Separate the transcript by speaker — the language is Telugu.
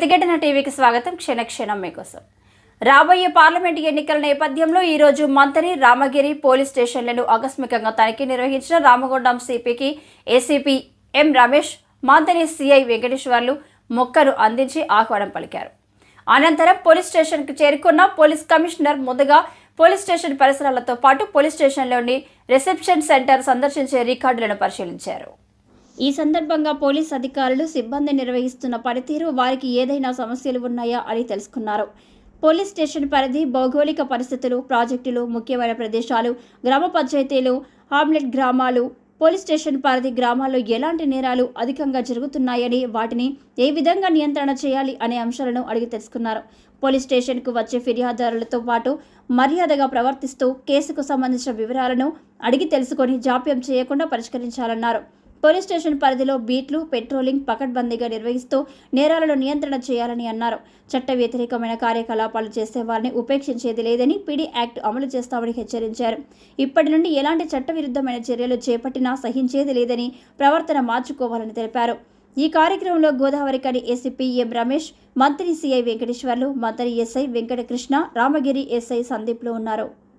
Speaker 1: ప్రతిఘటన టీవీకి స్వాగతం. క్షణక్షణం మీకోసం. రాబోయే పార్లమెంటు ఎన్నికల నేపథ్యంలో ఈరోజు మంత్రి రామగిరి పోలీస్ స్టేషన్లను ఆకస్మికంగా తనిఖీ నిర్వహించిన రామగుండం సిపికి ఏసీపీ ఎం రమేష్ మంత్రి సిఐ వెంకటేశ్వర్లు మొక్కను అందించి ఆహ్వానం పలికారు. అనంతరం పోలీస్ స్టేషన్కు చేరుకున్న పోలీస్ కమిషనర్ ముందుగా పోలీస్ స్టేషన్ పరిసరాలతో పాటు పోలీస్ స్టేషన్లోని రిసెప్షన్ సెంటర్ సందర్శించే రికార్డులను పరిశీలించారు. ఈ సందర్భంగా పోలీస్ అధికారులు సిబ్బంది నిర్వహిస్తున్న పనితీరు వారికి ఏదైనా సమస్యలు ఉన్నాయా అని తెలుసుకున్నారు. పోలీస్ స్టేషన్ పరిధి భౌగోళిక పరిస్థితులు ప్రాజెక్టులు ముఖ్యమైన ప్రదేశాలు గ్రామ పంచాయతీలు హామ్లెట్ గ్రామాలు పోలీస్ స్టేషన్ పరిధి గ్రామాల్లో ఎలాంటి నేరాలు అధికంగా జరుగుతున్నాయని వాటిని ఏ విధంగా నియంత్రణ చేయాలి అనే అంశాలను అడిగి తెలుసుకున్నారు. పోలీస్ స్టేషన్కు వచ్చే ఫిర్యాదుదారులతో పాటు మర్యాదగా ప్రవర్తిస్తూ కేసుకు సంబంధించిన వివరాలను అడిగి తెలుసుకొని జాప్యం చేయకుండా పరిష్కరించాలన్నారు. పోలీస్ స్టేషన్ పరిధిలో బీట్లు పెట్రోలింగ్ పకడ్బందీగా నిర్వహిస్తూ నేరాలను నియంత్రణ చేయాలని అన్నారు. చట్ట వ్యతిరేకమైన కార్యకలాపాలు చేసే వారిని ఉపేక్షించేది లేదని పీడీ యాక్ట్ అమలు చేస్తామని హెచ్చరించారు. ఇప్పటి నుండి ఎలాంటి చట్టవిరుద్ధమైన చర్యలు చేపట్టినా సహించేది లేదని ప్రవర్తన మార్చుకోవాలని తెలిపారు. ఈ కార్యక్రమంలో గోదావరి కని ఏసీపీ ఎం రమేష్ మంత్రి సిఐ వెంకటేశ్వర్లు మంత్రి ఎస్ఐ వెంకటకృష్ణ రామగిరి ఎస్ఐ సందీప్లు ఉన్నారు.